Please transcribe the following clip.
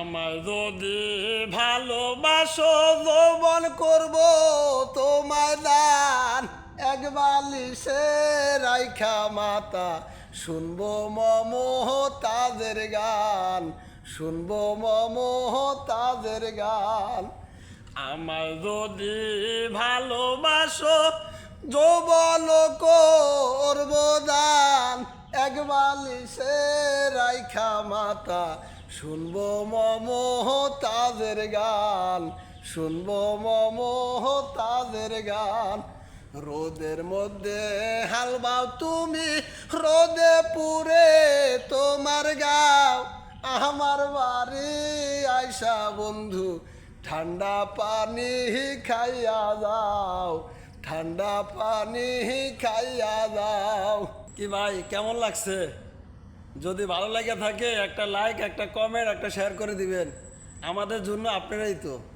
আমার যদি ভালোবাসো, যৌবন করব তোমায় দান। এক বালিশে রাইখা মাতা, শুনব মম তাদের গান, শুনব মম তাদের গান। আমার যদি ভালোবাসো, যৌবন করব দান। এক বালিশে রাইখা মাতা শুনব মম তাদের গান, শুনব মম তাদের গান। রোদের মধ্যে হালবাও তুমি, রোদে পুরে তোমার গাও। আমার বাড়ি আইসা বন্ধু, ঠান্ডা পানি খাইয়া যাও, ঠান্ডা পানি খাইয়া যাও। কি ভাই, কেমন লাগছে? যদি ভালো লাগে থাকে, একটা লাইক একটা কমেন্ট একটা শেয়ার করে দিবেন। আমাদের জন্য আপনারাই তো।